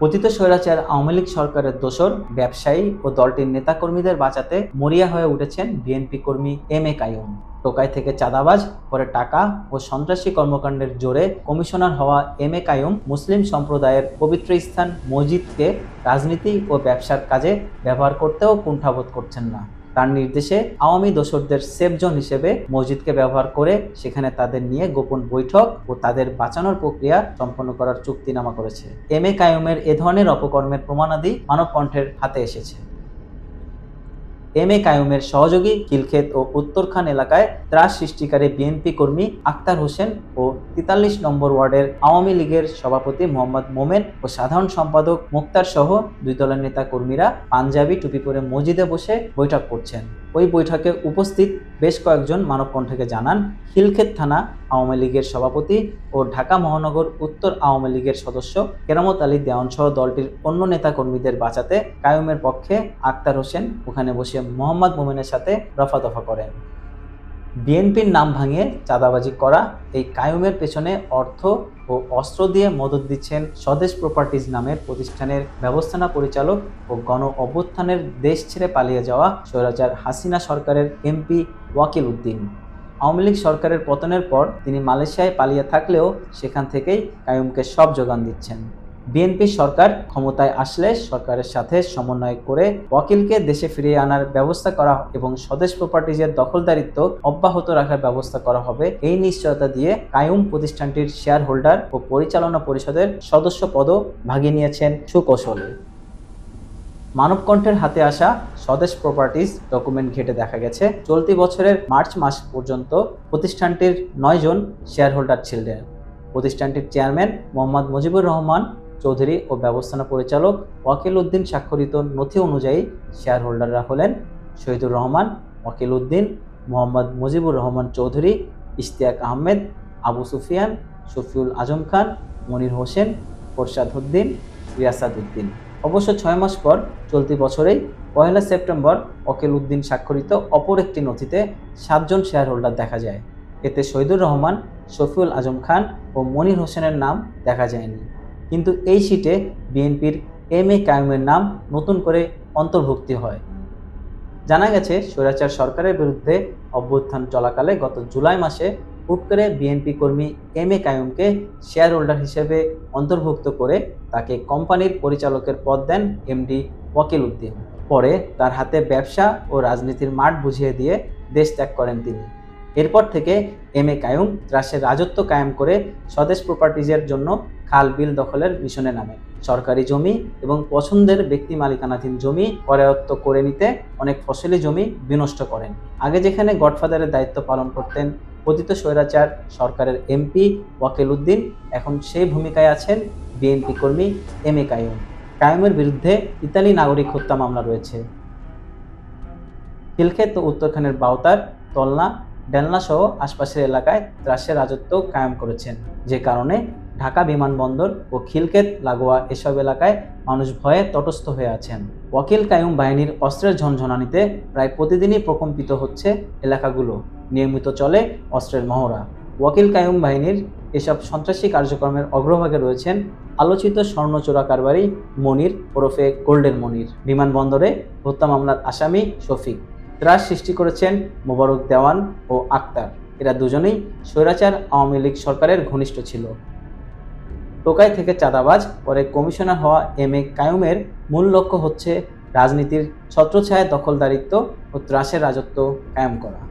পতিত স্বৈরাচার আওয়ামী লীগ সরকারের দোসর, ব্যবসায়ী ও দলটির নেতাকর্মীদের বাঁচাতে মরিয়া হয়ে উঠেছেন বিএনপি কর্মী এম এ কায়ুম টোকাই থেকে চাঁদাবাজ, পরে টাকা ও সন্ত্রাসী কর্মকাণ্ডের জোরে কমিশনার হওয়া এম এ কায়ুম মুসলিম সম্প্রদায়ের পবিত্র স্থান মসজিদকে রাজনীতি ও ব্যবসার কাজে ব্যবহার করতেও কুণ্ঠাবোধ করছেন না। তার নির্দেশে আওয়ামী দোসরদের সেফ জোন হিসেবে মসজিদকে ব্যবহার করে সেখানে তাদের নিয়ে গোপন বৈঠক ও তাদের বাঁচানোর প্রক্রিয়া সম্পন্ন করার চুক্তিনামা করেছে। এম এ কায়ুমের এ ধরনের অপকর্মের প্রমাণাদি মানব কণ্ঠের হাতে এসেছে। এম এ কায়ুমের সহযোগী খিলক্ষেত ও উত্তরখান এলাকায় ত্রাস সৃষ্টিকারী বিএনপি কর্মী আক্তার হোসেন ও তেতাল্লিশ নম্বর ওয়ার্ডের আওয়ামী লীগের সভাপতি মোহাম্মদ মোমেন ও সাধারণ সম্পাদক মুক্তার সহ দুই দলের নেতা কর্মীরা পাঞ্জাবি টুপি পরে মসজিদে বসে বৈঠক করছেন। ওই বৈঠকে উপস্থিত বেশ কয়েকজন মানবকণ্ঠকে জানান। খিলক্ষেত থানা আওয়ামী লীগের সভাপতি ও ঢাকা মহানগর উত্তর আওয়ামী লীগের সদস্য কেরামত আলী দেওয়ানসহ দলটির অন্য নেতাকর্মীদের বাঁচাতে কায়ুমের পক্ষে আক্তার হোসেন ওখানে বসে মোহাম্মদ মোমেনের সাথে রফাদফা করেন। বিএনপির নাম ভাঙিয়ে চাঁদাবাজি করা, এই কায়ুমের পেছনে অর্থ ও অস্ত্র দিয়ে মদত দিচ্ছেন স্বদেশ প্রপার্টিজ নামের প্রতিষ্ঠানের ব্যবস্থাপনা পরিচালক ও গণ অভ্যুত্থানের দেশ ছেড়ে পালিয়ে যাওয়া স্বৈরাচার হাসিনা সরকারের এমপি ওয়াকিল উদ্দিন। আওয়ামী লীগ সরকারের পতনের পর তিনি মালয়েশিয়ায় পালিয়ে থাকলেও সেখান থেকেই কায়ুমকে সব যোগান দিচ্ছেন। বিএনপি সরকার ক্ষমতায় আসলে সরকারের সাথে সমন্বয় করে ওয়াকিলকে দেশে ফিরিয়ে আনার ব্যবস্থা করা এবং স্বদেশ প্রপার্টিজের দখলদারিত্ব অব্যাহত রাখার ব্যবস্থা করা হবে এই নিশ্চয়তা দিয়ে কায়ুম প্রতিষ্ঠানটির শেয়ার হোল্ডার ও পরিচালনা পরিষদের সদস্য পদও ভাগিয়ে নিয়েছেন সুকৌশলে। মানবকণ্ঠের হাতে আসা স্বদেশ প্রপার্টিজ ডকুমেন্ট ঘেটে দেখা গেছে। চলতি বছরের মার্চ মাস পর্যন্ত প্রতিষ্ঠানটির নয় জন শেয়ার হোল্ডার ছিলেন। প্রতিষ্ঠানটির চেয়ারম্যান মোহাম্মদ মুজিবুর রহমান, চৌধুরী ও ব্যবস্থাপনা পরিচালক ওয়াকিল উদ্দিন স্বাক্ষরিত নথি অনুযায়ী শেয়ার হোল্ডাররা হলেন শহীদুর রহমান, ওয়াকিল উদ্দিন, মোহাম্মদ মুজিবুর রহমান চৌধুরী, ইশতিয়াক আহমেদ, আবু সুফিয়ান, শফিউল আজম খান, মনির হোসেন ফরশাদ উদ্দিন, রিয়াসাদ উদ্দিন। অবশ্য ছয় মাস পর চলতি বছরেই পয়লা সেপ্টেম্বর ওয়াকিল উদ্দিন স্বাক্ষরিত অপর একটি নথিতে সাতজন শেয়ার হোল্ডার দেখা যায়। এতে শহীদুর রহমান, শফিউল আজম খান ও মনির হোসেনের নাম দেখা যায়নি। কিন্তু এই সিটে বিএনপির এম এ কায়ুমের নাম নতুন করে অন্তর্ভুক্তি হয়। জানা গেছে, স্বৈরাচার সরকারের বিরুদ্ধে অভ্যুত্থান চলাকালে গত জুলাই মাসে হুট করে বিএনপি কর্মী এম এ কায়ুমকে শেয়ার হোল্ডার হিসেবে অন্তর্ভুক্ত করে তাকে কোম্পানির পরিচালকের পদ দেন এমডি ওয়াকিল উদ্দিন। পরে তার হাতে ব্যবসা ও রাজনীতির মাঠ বুঝিয়ে দিয়ে দেশ ত্যাগ করেন তিনি। এরপর থেকে এম এ কায়ুম ত্রাসের রাজত্ব কায়েম করে স্বদেশ প্রপার্টিজের জন্য খাল বিল দখলের মিশনে নামে। সরকারি জমি এবং পছন্দের ব্যক্তি মালিকানাধীন জমি করায়ত্ত করে নিতে অনেক ফসলি জমি বিনষ্ট করেন। আগে যেখানে গডফাদারের দায়িত্ব পালন করতেন পতিত স্বৈরাচার সরকারের এমপি ওয়াকিল উদ্দিন এখন সেই ভূমিকায় আছেন বিএনপি কর্মী এম এ কায়ুম কায়ুমের বিরুদ্ধে ইতালি নাগরিক হত্যা মামলা রয়েছে। খিলক্ষেত ও উত্তরখানের বাউতার, তলনা, ডেলনা সহ আশপাশের এলাকায় ত্রাসের রাজত্ব কায়েম করেছেন। যে কারণে ঢাকা বিমানবন্দর ও খিলক্ষেত, লাগোয়া এসব এলাকায় মানুষ ভয়ে তটস্থ হয়ে আছেন। ওয়াকিল কায়ুম বাহিনীর অস্ত্রের ঝনঝনানিতে প্রায় প্রতিদিনই প্রকম্পিত হচ্ছে এলাকাগুলো। নিয়মিত চলে অস্ত্রের মহড়া। ওয়াকিল কায়ুম বাহিনীর এসব সন্ত্রাসী কার্যক্রমের অগ্রভাগে রয়েছেন আলোচিত স্বর্ণ চোরা কারবারি মনির ওরফে গোল্ডেন মনির। বিমানবন্দরে হত্যা মামলার আসামি শফিক। ত্রাস সৃষ্টি করেছেন মোবারক দেওয়ান ও আক্তার। এরা দুজনেই স্বৈরাচার আওয়ামী লীগ সরকারের ঘনিষ্ঠ ছিল। টোকাই থেকে চাঁদাবাজ, পরে কমিশনার হওয়া এম এ কায়ুমের মূল লক্ষ্য হচ্ছে রাজনীতির ছত্রছায়া দখলদারিত্ব ও ত্রাসের রাজত্ব কায়েম করা।